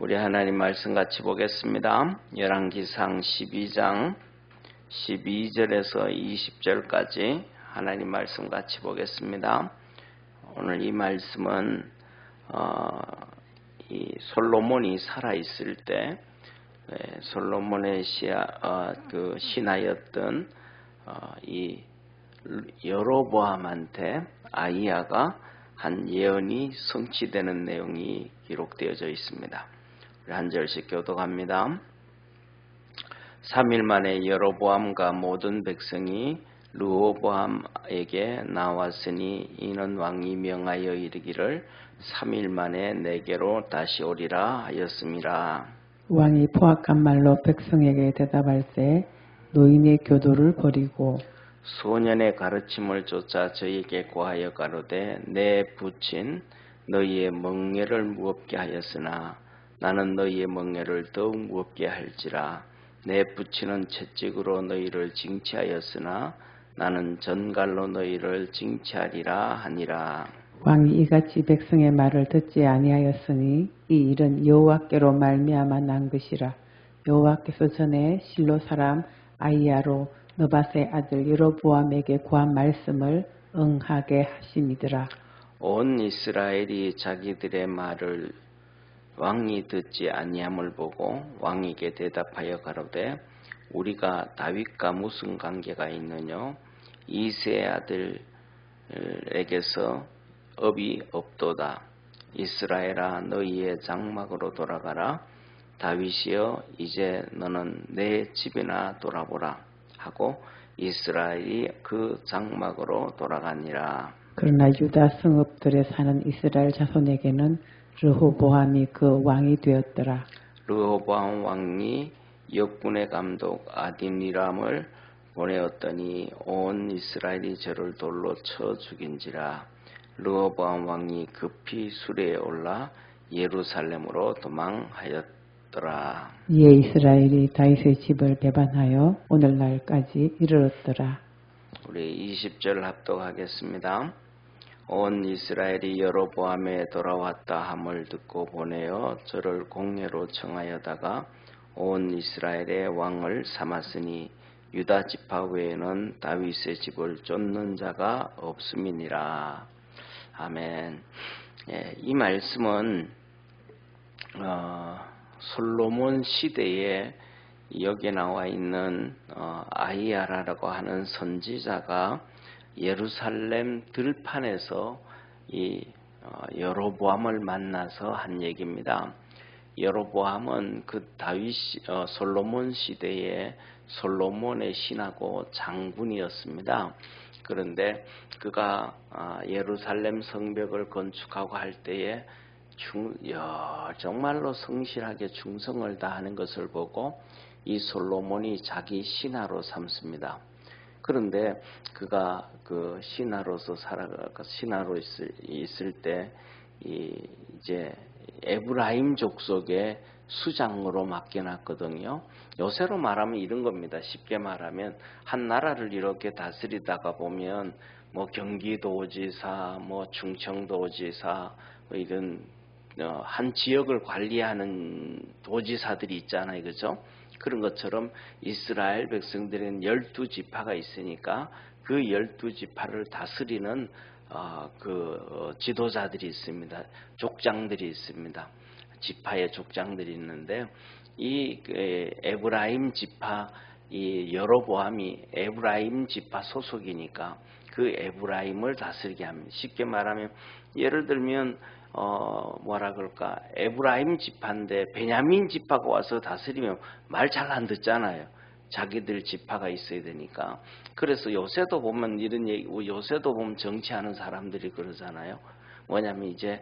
우리 하나님 말씀 같이 보겠습니다. 열왕기상 12장 12절에서 20절까지 하나님 말씀 같이 보겠습니다. 오늘 이 말씀은 어, 이 솔로몬이 살아 있을 때 예, 솔로몬의 시아, 어, 그 신하였던 어, 이 여로보암한테 아이야가 한 예언이 성취되는 내용이 기록되어져 있습니다. 한 절씩 교독합니다. 3일 만에 여로보암과 모든 백성이 르호보암에게 나왔으니 이는 왕이 명하여 이르기를 3일 만에 내게로 다시 오리라 하였습니다. 왕이 포악한 말로 백성에게 대답할세 노인의 교도를 버리고 소년의 가르침을 쫓아 저에게 고하여 가로되 내 부친 너희의 멍에를 무겁게 하였으나 나는 너희의 멍에를 더욱 무겁게 할지라. 내 부친은 채찍으로 너희를 징치하였으나 나는 전갈로 너희를 징치하리라 하니라. 왕이 이같이 백성의 말을 듣지 아니하였으니 이 일은 여호와께로 말미암아 난 것이라. 여호와께서 전에 실로 사람 아이야로 너바의 아들 여로보암에게 구한 말씀을 응하게 하심이더라. 온 이스라엘이 자기들의 말을 왕이 듣지 아니함을 보고 왕에게 대답하여 가로되 우리가 다윗과 무슨 관계가 있느냐 이세 아들에게서 업이 없도다. 이스라엘아 너희의 장막으로 돌아가라. 다윗이여 이제 너는 내 집이나 돌아보라 하고 이스라엘이 그 장막으로 돌아가니라. 그러나 유다 성읍들에 사는 이스라엘 자손에게는 르호보암이 그 왕이 되었더라. 르호보암 왕이 역군의 감독 아디니람을 보내었더니 온 이스라엘이 저를 돌로 쳐 죽인지라. 르호보암 왕이 급히 수레에 올라 예루살렘으로 도망하였다. 이르렀더라. 이에 이스라엘이 다윗의 집을 배반하여 오늘날까지 이르렀더라. 우리 20절 합독하겠습니다. 온 이스라엘이 여로보암에 돌아왔다 함을 듣고 보내어 저를 공회로 청하여다가 온 이스라엘의 왕을 삼았으니 유다 지파 외에는 다윗의 집을 쫓는 자가 없음이니라. 아멘. 예, 이 말씀은 어, 솔로몬 시대에 여기 나와 있는 어, 아이야라고 하는 선지자가 예루살렘 들판에서 이 어, 여로보암을 만나서 한 얘기입니다. 여로보암은 그 다윗 어, 솔로몬 시대에 솔로몬의 신하고 장군이었습니다. 그런데 그가 아, 예루살렘 성벽을 건축하고 할 때에 중, 야, 정말로 성실하게 충성을 다하는 것을 보고 이 솔로몬이 자기 신하로 삼습니다. 그런데 그가 그 신하로서 살아 신하로 있을, 있을 때 이, 이제 에브라임 족속의 수장으로 맡겨놨거든요. 요새로 말하면 이런 겁니다. 쉽게 말하면 한 나라를 이렇게 다스리다가 보면 뭐 경기도지사, 뭐 충청도지사 뭐 이런 어, 한 지역을 관리하는 도지사들이 있잖아요. 그죠? 그런 것처럼 이스라엘 백성들은 열두 지파가 있으니까 그 열두 지파를 다스리는 어, 그 어, 지도자들이 있습니다. 족장들이 있습니다. 지파의 족장들이 있는데 이 에브라임 지파 이 여로보암이 에브라임 지파 소속이니까 그 에브라임을 다스리게 합니다. 쉽게 말하면 예를 들면 어 뭐라 그럴까 에브라임 지파인데 베냐민 지파가 와서 다스리면 말 잘 안 듣잖아요. 자기들 지파가 있어야 되니까. 그래서 요새도 보면 이런 얘기, 요새도 보면 정치하는 사람들이 그러잖아요. 뭐냐면 이제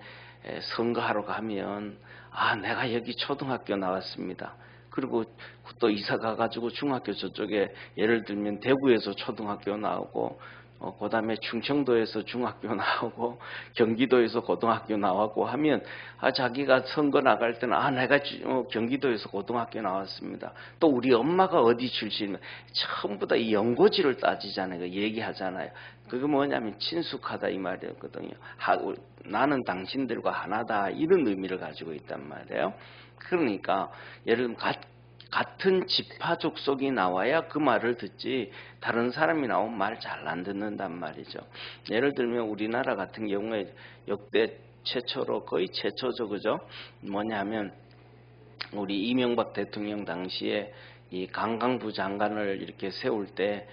선거하러 가면 아 내가 여기 초등학교 나왔습니다. 그리고 또 이사 가가지고 중학교 저쪽에 예를 들면 대구에서 초등학교 나오고 어, 그 다음에 충청도에서 중학교 나오고 경기도에서 고등학교 나왔고 하면 아, 자기가 선거 나갈 때는 아 내가 주- 어, 경기도에서 고등학교 나왔습니다. 또 우리 엄마가 어디 출신 전부 다 이 연고지를 따지잖아요. 그 얘기하잖아요. 그게 뭐냐면 친숙하다 이 말이었거든요. 하, 우- 나는 당신들과 하나다 이런 의미를 가지고 있단 말이에요. 그러니까 예를 들면 가- 같은 지파 족속이 나와야 그 말을 듣지 다른 사람이 나오면 말잘 안 듣는단 말이죠. 예를 들면 우리나라 같은 경우에 역대 최초로 거의 최초죠, 그죠? 뭐냐면 우리 이명박 대통령 당시에 이 강강부 장관을 이렇게 세울 때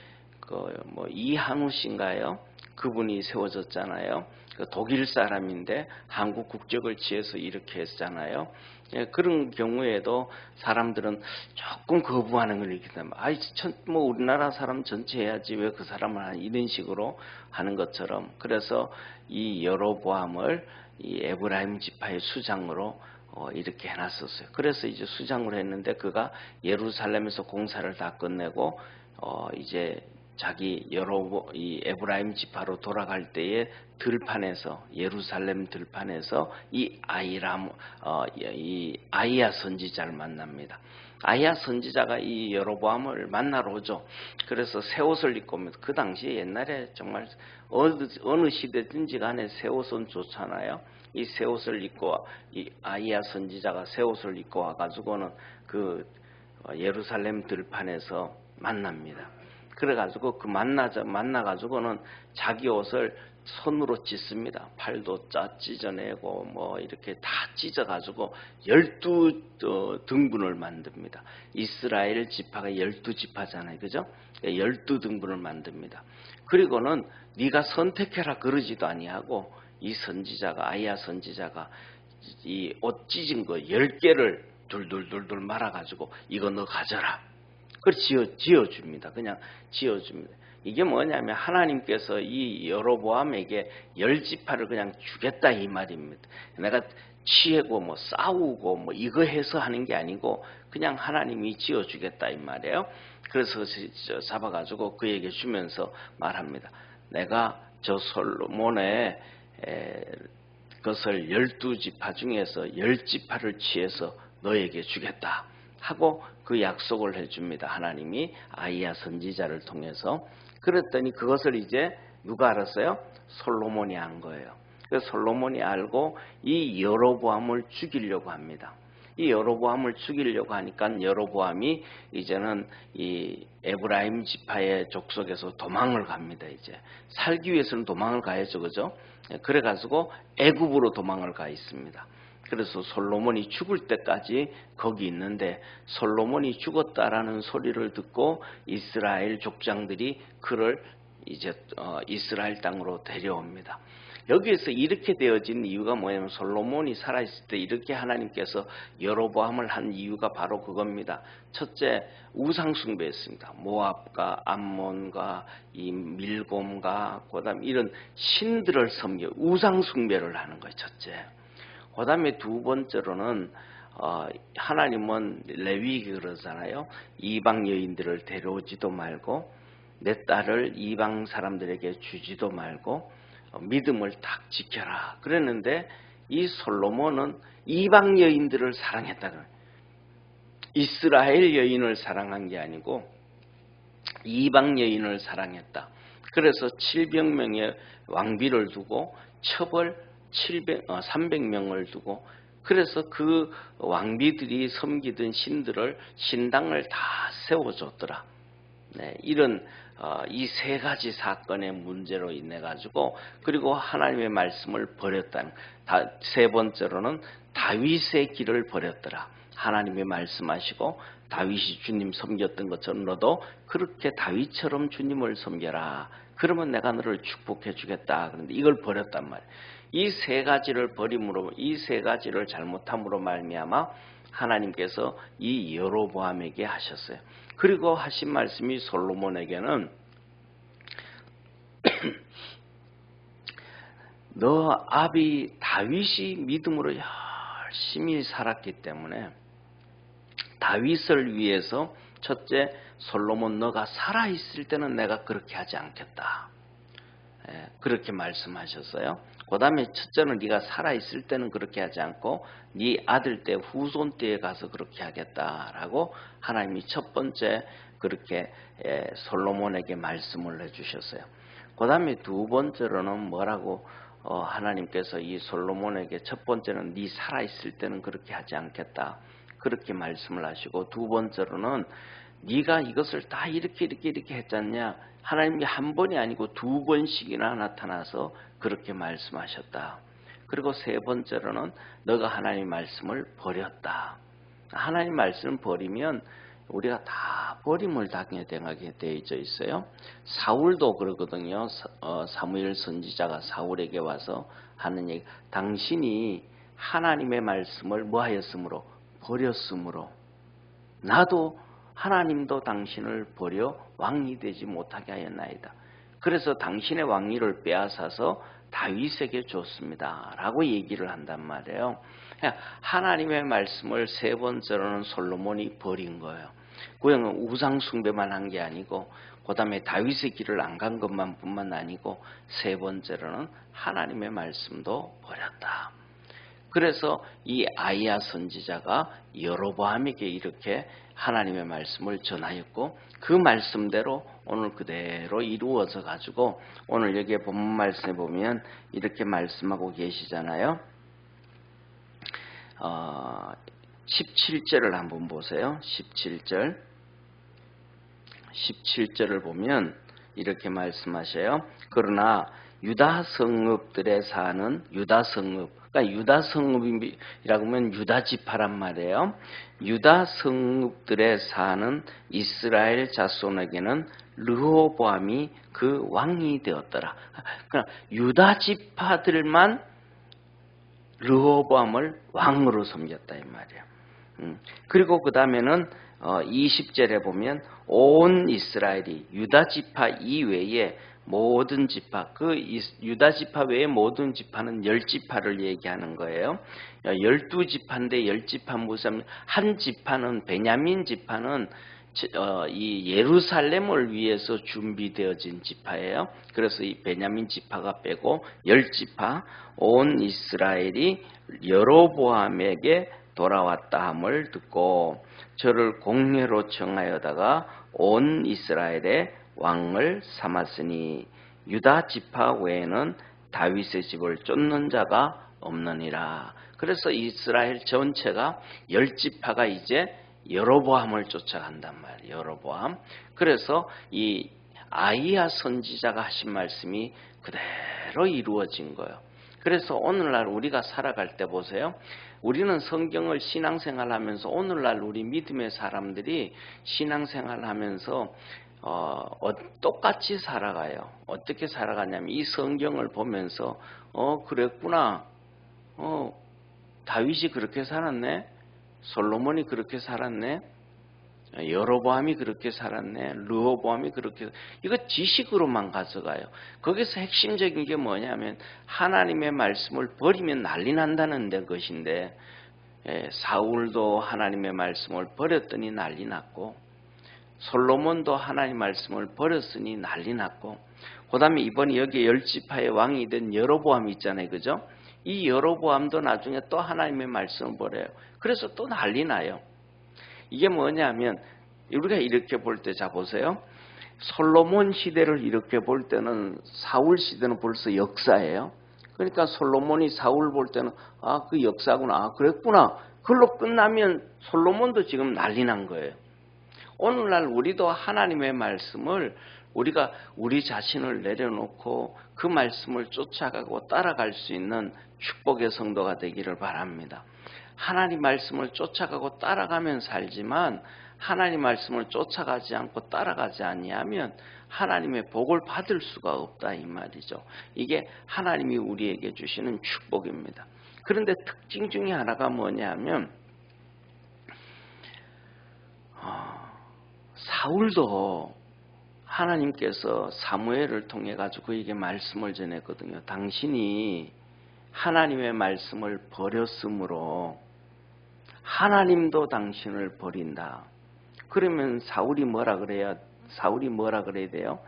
그 뭐 이한우 씨인가요? 그분이 세워졌잖아요. 그 독일 사람인데 한국 국적을 취해서 이렇게 했잖아요. 예, 그런 경우에도 사람들은 조금 거부하는 걸 되면 아이 천, 뭐 우리나라 사람 전체 해야지 왜 그 사람을 이런 식으로 하는 것처럼 그래서 이 여로보암을 이 에브라임 지파의 수장으로 어, 이렇게 해놨었어요. 그래서 이제 수장으로 했는데 그가 예루살렘에서 공사를 다 끝내고 어, 이제 자기 여러 이 에브라임 지파로 돌아갈 때에 들판에서 예루살렘 들판에서 이 아이람 어, 이 아이야 선지자를 만납니다. 아이야 선지자가 이 여로보암을 만나러 오죠. 그래서 새 옷을 입고 옵니다. 그 당시에 옛날에 정말 어느, 어느 시대든지 간에 새 옷은 좋잖아요. 이 새 옷을 입고 이 아이야 선지자가 새 옷을 입고 와가지고는 그 어, 예루살렘 들판에서 만납니다. 그래가지고 그 만나자 만나가지고는 자기 옷을 손으로 찢습니다. 팔도 짜 찢어내고 뭐 이렇게 다 찢어가지고 열두 어, 등분을 만듭니다. 이스라엘 지파가 열두 지파잖아요, 그죠? 열두 등분을 만듭니다. 그리고는 네가 선택해라 그러지도 아니하고 이 선지자가 아이야 선지자가 이 옷 찢은 거 열 개를 둘둘둘둘 말아가지고 이거 너 가져라. 그걸 지어, 지어줍니다. 그냥 지어줍니다. 이게 뭐냐면 하나님께서 이 여로보암에게 열 지파를 그냥 주겠다 이 말입니다. 내가 취하고 뭐 싸우고 뭐 이거 해서 하는 게 아니고 그냥 하나님이 지어주겠다 이 말이에요. 그래서 저 잡아가지고 그에게 주면서 말합니다. 내가 저 솔로몬의 에, 그것을 열두 지파 중에서 열 지파를 취해서 너에게 주겠다. 하고 그 약속을 해줍니다. 하나님이 아이야 선지자를 통해서 그랬더니 그것을 이제 누가 알았어요? 솔로몬이 한 거예요. 그 솔로몬이 알고 이 여로보암을 죽이려고 합니다. 이 여로보암을 죽이려고 하니까 여로보암이 이제는 이 에브라임 지파의 족속에서 도망을 갑니다. 이제 살기 위해서는 도망을 가야죠, 그죠? 그래가지고 애굽으로 도망을 가 있습니다. 그래서 솔로몬이 죽을 때까지 거기 있는데 솔로몬이 죽었다라는 소리를 듣고 이스라엘 족장들이 그를 이제 어, 이스라엘 땅으로 데려옵니다. 여기에서 이렇게 되어진 이유가 뭐냐면 솔로몬이 살아있을 때 이렇게 하나님께서 여로보암을 한 이유가 바로 그겁니다. 첫째 우상 숭배했습니다. 모압과 암몬과 이 밀곰과 그다음 이런 신들을 섬겨 우상 숭배를 하는 거예요. 첫째. 그 다음에 두 번째로는 어, 하나님은 레위기 그러잖아요. 이방 여인들을 데려오지도 말고 내 딸을 이방 사람들에게 주지도 말고 어, 믿음을 딱 지켜라. 그랬는데 이 솔로몬은 이방 여인들을 사랑했다는 거예요. 이스라엘 여인을 사랑한 게 아니고 이방 여인을 사랑했다. 그래서 700명의 왕비를 두고 첩을 700, 어, 300명을 두고 그래서 그 왕비들이 섬기던 신들을 신당을 다 세워줬더라. 네, 이런 어, 이 세 가지 사건의 문제로 인해 가지고 그리고 하나님의 말씀을 버렸다는 다, 세 번째로는 다윗의 길을 버렸더라. 하나님의 말씀하시고 다윗이 주님 섬겼던 것처럼 너도 그렇게 다윗처럼 주님을 섬겨라. 그러면 내가 너를 축복해 주겠다. 그런데 이걸 버렸단 말이에요. 이 세 가지를 버림으로 이 세 가지를 잘못함으로 말미암아 하나님께서 이 여로보암에게 하셨어요. 그리고 하신 말씀이 솔로몬에게는 너 아비 다윗이 믿음으로 열심히 살았기 때문에 다윗을 위해서 첫째 솔로몬 너가 살아 있을 때는 내가 그렇게 하지 않겠다. 예, 그렇게 말씀하셨어요. 그 다음에 첫째는 네가 살아있을 때는 그렇게 하지 않고 네 아들 때 후손 때에 가서 그렇게 하겠다라고 하나님이 첫 번째 그렇게 예, 솔로몬에게 말씀을 해주셨어요. 그 다음에 두 번째로는 뭐라고 어, 하나님께서 이 솔로몬에게 첫 번째는 네 살아있을 때는 그렇게 하지 않겠다. 그렇게 말씀을 하시고 두 번째로는 네가 이것을 다 이렇게 이렇게 이렇게 했잖냐. 하나님이 한 번이 아니고 두 번씩이나 나타나서 그렇게 말씀하셨다. 그리고 세 번째로는 너가 하나님 말씀을 버렸다. 하나님 말씀을 버리면 우리가 다 버림을 당하게 되어 있어요. 사울도 그러거든요. 어, 사무엘 선지자가 사울에게 와서 하는 얘기. 당신이 하나님의 말씀을 뭐하였으므로 버렸으므로 나도 하나님도 당신을 버려 왕이 되지 못하게 하였나이다. 그래서 당신의 왕위를 빼앗아서 다윗에게 줬습니다. 라고 얘기를 한단 말이에요. 하나님의 말씀을 세 번째로는 솔로몬이 버린 거예요. 그냥 우상 숭배만 한 게 아니고 그 다음에 다윗의 길을 안 간 것만 뿐만 아니고 세 번째로는 하나님의 말씀도 버렸다. 그래서 이 아이야 선지자가 여로보암에게 이렇게 하나님의 말씀을 전하였고 그 말씀대로 오늘 그대로 이루어져 가지고 오늘 여기에 본문 말씀에 보면 이렇게 말씀하고 계시잖아요. 어, 17절을 한번 보세요. 17절. 17절을 보면 이렇게 말씀하셔요. 그러나 유다 성읍들에 사는 유다 성읍, 그러니까 유다 성읍이라고 하면 유다 지파란 말이에요. 유다 성읍들에 사는 이스라엘 자손에게는 르호보암이 그 왕이 되었더라. 그러니까 유다 지파들만 르호보암을 왕으로 섬겼다 이 말이에요. 음, 그리고 그 다음에는 어, 20절에 보면 온 이스라엘이 유다 지파 이외에 모든 지파, 그 유다 지파 외의 모든 지파는 열 지파를 얘기하는 거예요. 열두 지파인데 열 지파 무슨 한 지파는 베냐민 지파는 어, 이 예루살렘을 위해서 준비되어진 지파예요. 그래서 이 베냐민 지파가 빼고 열 지파 온 이스라엘이 여로보암에게 돌아왔다 함을 듣고 저를 공례로 청하여다가 온 이스라엘의 왕을 삼았으니 유다 지파 외에는 다윗의 집을 쫓는 자가 없느니라. 그래서 이스라엘 전체가 열 지파가 이제 여로보암을 쫓아간단 말이에요. 여로보암. 그래서 이 아이야 선지자가 하신 말씀이 그대로 이루어진 거예요. 그래서 오늘날 우리가 살아갈 때 보세요. 우리는 성경을 신앙생활 하면서 오늘날 우리 믿음의 사람들이 신앙생활 하면서 어, 어, 똑같이 살아가요. 어떻게 살아가냐면 이 성경을 보면서 어 그랬구나. 어 다윗이 그렇게 살았네. 솔로몬이 그렇게 살았네. 여로보암이 그렇게 살았네. 르호보암이 그렇게 이거 지식으로만 가져가요. 거기서 핵심적인 게 뭐냐면 하나님의 말씀을 버리면 난리 난다는 데 것인데 예, 사울도 하나님의 말씀을 버렸더니 난리 났고 솔로몬도 하나님 말씀을 버렸으니 난리 났고 그 다음에 이번에 여기 열지파의 왕이 된 여로보암이 있잖아요. 그죠? 이 여로보암도 나중에 또 하나님의 말씀을 버려요. 그래서 또 난리 나요. 이게 뭐냐면 우리가 이렇게 볼 때 자 보세요. 솔로몬 시대를 이렇게 볼 때는 사울 시대는 벌써 역사예요. 그러니까 솔로몬이 사울 볼 때는 아 그 역사구나. 아 그랬구나. 그걸로 끝나면 솔로몬도 지금 난리 난 거예요. 오늘날 우리도 하나님의 말씀을 우리가 우리 자신을 내려놓고 그 말씀을 쫓아가고 따라갈 수 있는 축복의 성도가 되기를 바랍니다. 하나님 말씀을 쫓아가고 따라가면 살지만 하나님 말씀을 쫓아가지 않고 따라가지 아니하면 하나님의 복을 받을 수가 없다 이 말이죠. 이게 하나님이 우리에게 주시는 축복입니다. 그런데 특징 중에 하나가 뭐냐면 어, 사울도 하나님께서 사무엘을 통해 가지고 그에게 말씀을 전했거든요. 당신이 하나님의 말씀을 버렸으므로 하나님도 당신을 버린다. 그러면 사울이 뭐라 그래야 사울이 뭐라 그래야 돼요?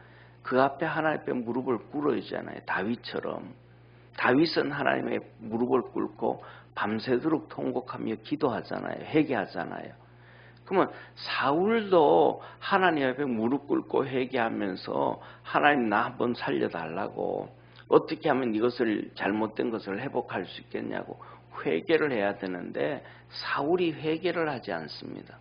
그 앞에 하나님 앞에 무릎을 꿇어야잖아요. 다윗처럼. 다윗은 하나님의 무릎을 꿇고 밤새도록 통곡하며 기도하잖아요. 회개하잖아요. 그러면 사울도 하나님 앞에 무릎 꿇고 회개하면서 하나님 나 한번 살려달라고 어떻게 하면 이것을 잘못된 것을 회복할 수 있겠냐고 회개를 해야 되는데 사울이 회개를 하지 않습니다.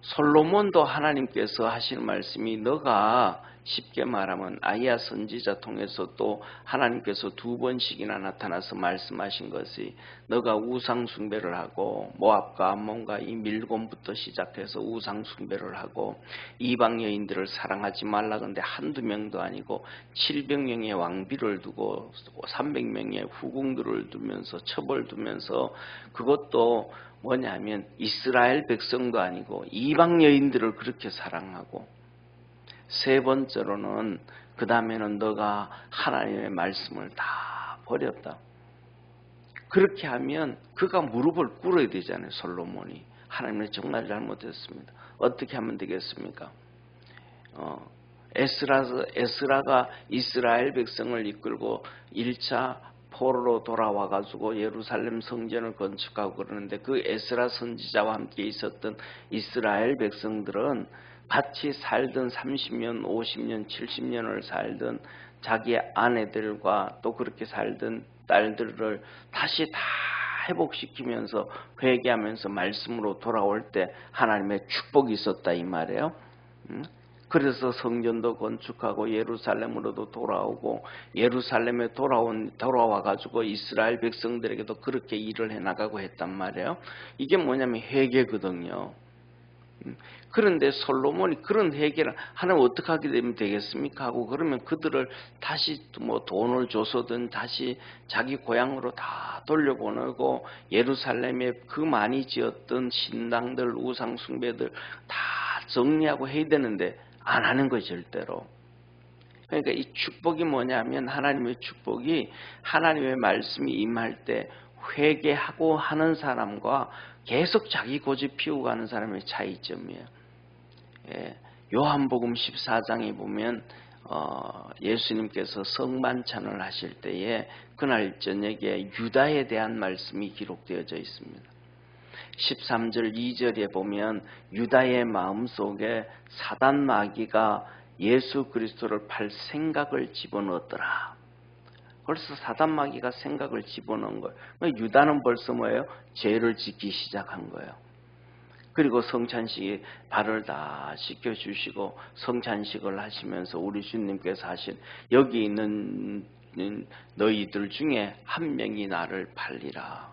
솔로몬도 하나님께서 하실 말씀이 너가 쉽게 말하면 아이야 선지자 통해서 또 하나님께서 두 번씩이나 나타나서 말씀하신 것이 너가 우상 숭배를 하고 모압과 암몬과 이 밀곤부터 시작해서 우상 숭배를 하고 이방 여인들을 사랑하지 말라 근데 한두 명도 아니고 700명의 왕비를 두고 300명의 후궁들을 두면서 처벌 두면서 그것도 뭐냐면 이스라엘 백성도 아니고 이방 여인들을 그렇게 사랑하고 세 번째로는 그 다음에는 너가 하나님의 말씀을 다 버렸다. 그렇게 하면 그가 무릎을 꿇어야 되잖아요. 솔로몬이 하나님을 정말 잘못했습니다. 어떻게 하면 되겠습니까? 어, 에스라, 에스라가 이스라엘 백성을 이끌고 1차 포로로 돌아와 가지고 예루살렘 성전을 건축하고 그러는데 그 에스라 선지자와 함께 있었던 이스라엘 백성들은 같이 살던 30년, 50년, 70년을 살던 자기 아내들과 또 그렇게 살던 딸들을 다시 다 회복시키면서 회개하면서 말씀으로 돌아올 때 하나님의 축복이 있었다 이 말이에요. 그래서 성전도 건축하고 예루살렘으로도 돌아오고 예루살렘에 돌아온 돌아와 가지고 이스라엘 백성들에게도 그렇게 일을 해 나가고 했단 말이에요. 이게 뭐냐면 회개거든요. 그런데 솔로몬이 그런 회개를 하나님 어떻게 하게 되면 되겠습니까? 하고 그러면 그들을 다시 뭐 돈을 줘서든 다시 자기 고향으로 다 돌려보내고 예루살렘에 그 많이 지었던 신당들 우상 숭배들 다 정리하고 해야 되는데 안 하는 거예요 절대로. 그러니까 이 축복이 뭐냐면 하나님의 축복이 하나님의 말씀이 임할 때 회개하고 하는 사람과 계속 자기 고집 피우고 가는 사람의 차이점이에요. 예, 요한복음 14장에 보면 어, 예수님께서 성만찬을 하실 때에 그날 저녁에 유다에 대한 말씀이 기록되어져 있습니다. 13절 2절에 보면 유다의 마음속에 사단 마귀가 예수 그리스도를 팔 생각을 집어넣었더라. 벌써 사단 마귀가 생각을 집어넣은 거예요. 유다는 벌써 뭐예요? 죄를 짓기 시작한 거예요. 그리고 성찬식에 발을 다 씻겨주시고 성찬식을 하시면서 우리 주님께서 하신 여기 있는 너희들 중에 한 명이 나를 팔리라.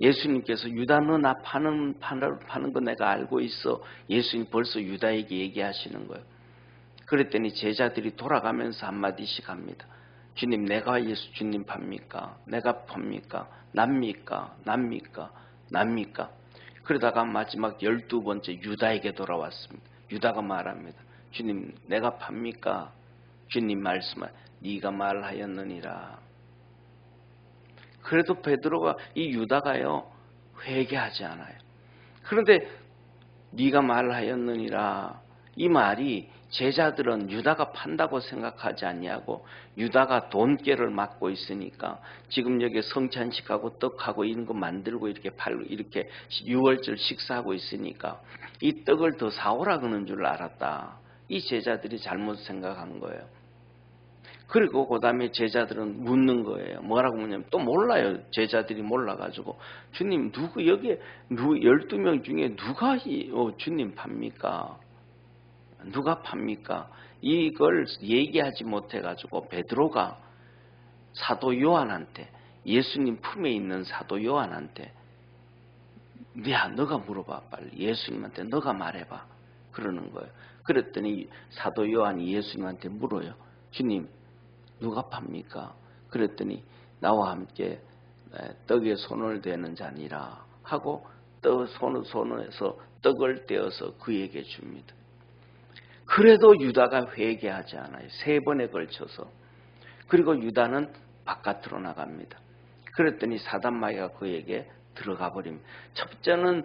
예수님께서 유다 너나 파는, 파는, 파는 거 내가 알고 있어. 예수님 벌써 유다에게 얘기하시는 거예요. 그랬더니 제자들이 돌아가면서 한마디씩 합니다. 주님 내가 예수 주님 팝니까? 내가 팝니까? 납니까? 납니까? 납니까? 그러다가 마지막 열두 번째 유다에게 돌아왔습니다. 유다가 말합니다. 주님 내가 팝니까? 주님 말씀하 네가 말하였느니라. 그래도 베드로가 이 유다가요 회개하지 않아요. 그런데 네가 말하였느니라 이 말이 제자들은 유다가 판다고 생각하지 않냐고 유다가 돈깨를 맡고 있으니까 지금 여기 성찬식하고 떡하고 이런 거 만들고 이렇게 팔고 이렇게 유월절 식사하고 있으니까 이 떡을 더 사오라 그러는 줄 알았다. 이 제자들이 잘못 생각한 거예요. 그리고 그 다음에 제자들은 묻는 거예요. 뭐라고 묻냐면 또 몰라요. 제자들이 몰라가지고 주님 누구 여기 누 12명 중에 누가 이, 어, 주님 팝니까? 누가 팝니까? 이걸 얘기하지 못해가지고 베드로가 사도 요한한테 예수님 품에 있는 사도 요한한테 야 너가 물어봐 빨리 예수님한테 너가 말해봐 그러는 거예요. 그랬더니 사도 요한이 예수님한테 물어요. 주님 누가 팝니까? 그랬더니 나와 함께 떡에 손을 대는 자니라 하고 떡 손을 손에서 떡을 떼어서 그에게 줍니다. 그래도 유다가 회개하지 않아요. 세 번에 걸쳐서. 그리고 유다는 바깥으로 나갑니다. 그랬더니 사단마귀가 그에게 들어가 버립니다. 첫째는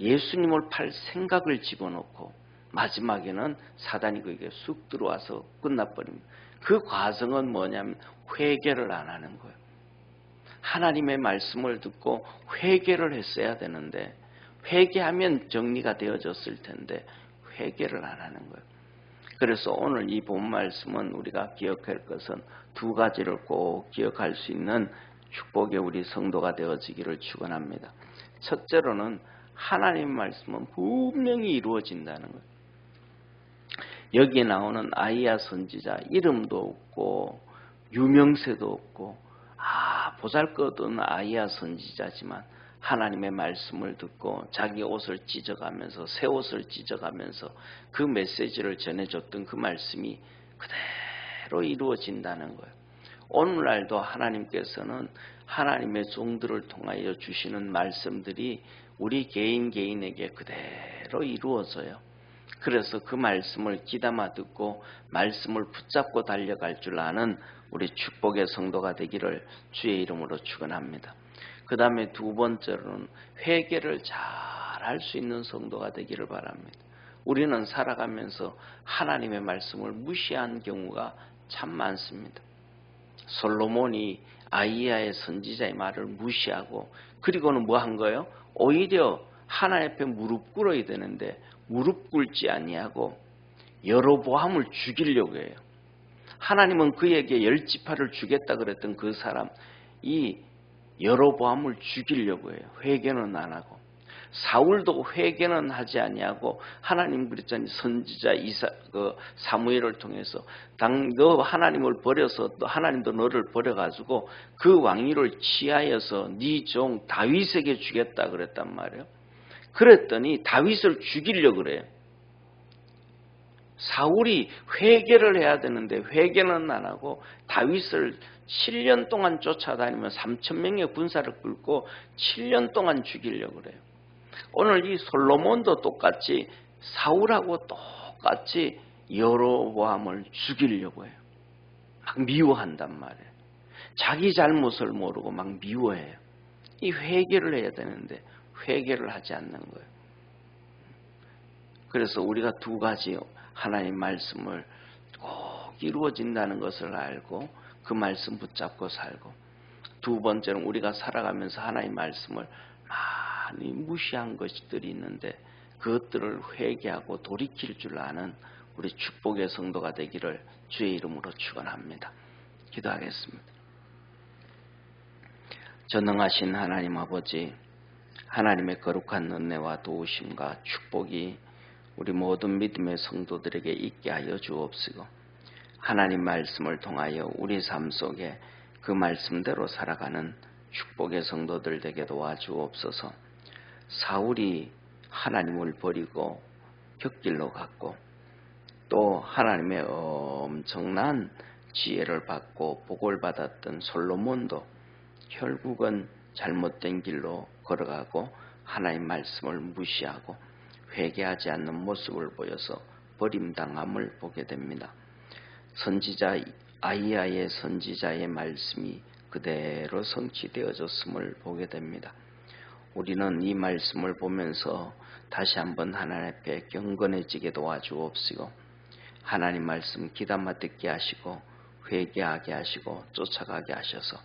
예수님을 팔 생각을 집어넣고 마지막에는 사단이 그에게 쑥 들어와서 끝나버립니다. 그 과정은 뭐냐면 회개를 안 하는 거예요. 하나님의 말씀을 듣고 회개를 했어야 되는데 회개하면 정리가 되어졌을 텐데 회개를 안 하는 거예요. 그래서 오늘 이 본 말씀은 우리가 기억할 것은 두 가지를 꼭 기억할 수 있는 축복의 우리 성도가 되어지기를 축원합니다. 첫째로는 하나님 말씀은 분명히 이루어진다는 거예요. 여기에 나오는 아이야 선지자 이름도 없고 유명세도 없고 아 보잘것없는 아이야 선지자지만 하나님의 말씀을 듣고 자기 옷을 찢어가면서 새 옷을 찢어가면서 그 메시지를 전해줬던 그 말씀이 그대로 이루어진다는 거예요. 오늘날도 하나님께서는 하나님의 종들을 통하여 주시는 말씀들이 우리 개인 개인에게 그대로 이루어져요. 그래서 그 말씀을 기담아 듣고 말씀을 붙잡고 달려갈 줄 아는 우리 축복의 성도가 되기를 주의 이름으로 축원합니다. 그 다음에 두 번째로는 회개를 잘 할 수 있는 성도가 되기를 바랍니다. 우리는 살아가면서 하나님의 말씀을 무시한 경우가 참 많습니다. 솔로몬이 아이야의 선지자의 말을 무시하고 그리고는 뭐 한 거예요? 오히려 하나님 앞에 무릎 꿇어야 되는데 무릎 꿇지 아니하고 여로보암을 죽이려고 해요. 하나님은 그에게 열 지파를 주겠다 그랬던 그 사람 이 여로보암을 죽이려고 해요. 회개는 안 하고 사울도 회개는 하지 아니하고 하나님 그랬잖아요. 선지자 이사 그 사무엘을 통해서 당 너 하나님을 버려서 또 하나님도 너를 버려 가지고 그 왕위를 취하여서 네 종 다윗에게 주겠다 그랬단 말이에요. 그랬더니 다윗을 죽이려 그래요. 사울이 회개를 해야 되는데 회개는 안 하고 다윗을 7년 동안 쫓아다니며 3천 명의 군사를 끌고 7년 동안 죽이려고 그래요. 오늘 이 솔로몬도 똑같이 사울하고 똑같이 여로보암을 죽이려고 해요. 막 미워한단 말이에요. 자기 잘못을 모르고 막 미워해요. 이 회개를 해야 되는데 회개를 하지 않는 거예요. 그래서 우리가 두 가지 하나님 말씀을 꼭 이루어진다는 것을 알고 그 말씀 붙잡고 살고 두 번째는 우리가 살아가면서 하나님 말씀을 많이 무시한 것들이 있는데 그것들을 회개하고 돌이킬 줄 아는 우리 축복의 성도가 되기를 주의 이름으로 축원합니다. 기도하겠습니다. 전능하신 하나님 아버지 하나님의 거룩한 은혜와 도우심과 축복이 우리 모든 믿음의 성도들에게 있게 하여 주옵시고 하나님 말씀을 통하여 우리 삶 속에 그 말씀대로 살아가는 축복의 성도들 되게 도와주옵소서. 사울이 하나님을 버리고 격길로 갔고 또 하나님의 엄청난 지혜를 받고 복을 받았던 솔로몬도 결국은 잘못된 길로 걸어가고 하나님 말씀을 무시하고 회개하지 않는 모습을 보여서 버림당함을 보게 됩니다. 선지자 아이야의 선지자의 말씀이 그대로 성취되어졌음을 보게 됩니다. 우리는 이 말씀을 보면서 다시 한번 하나님 앞에 경건해지게 도와주옵시고 하나님 말씀 기담아 듣게 하시고 회개하게 하시고 쫓아가게 하셔서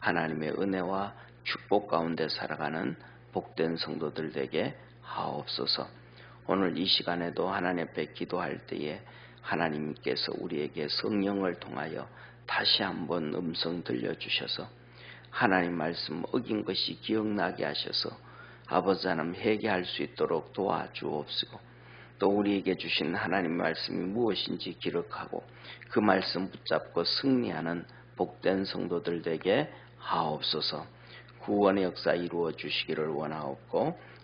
하나님의 은혜와 축복 가운데 살아가는 복된 성도들 에게 하옵소서. 오늘 이 시간에도 하나님 앞에 기도할 때에 하나님께서 우리에게 성령을 통하여 다시 한번 음성 들려주셔서 하나님 말씀 어긴 것이 기억나게 하셔서 아버지 하나님 회개할 수 있도록 도와주옵시고 또 우리에게 주신 하나님 말씀이 무엇인지 기록하고 그 말씀 붙잡고 승리하는 복된 성도들 에게 하옵소서. 구원의 역사 이루어 주시기를 원하옵고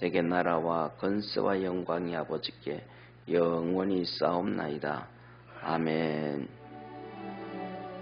내게 나라와 건세와 영광이 아버지께 영원히 싸움나이다. 아멘.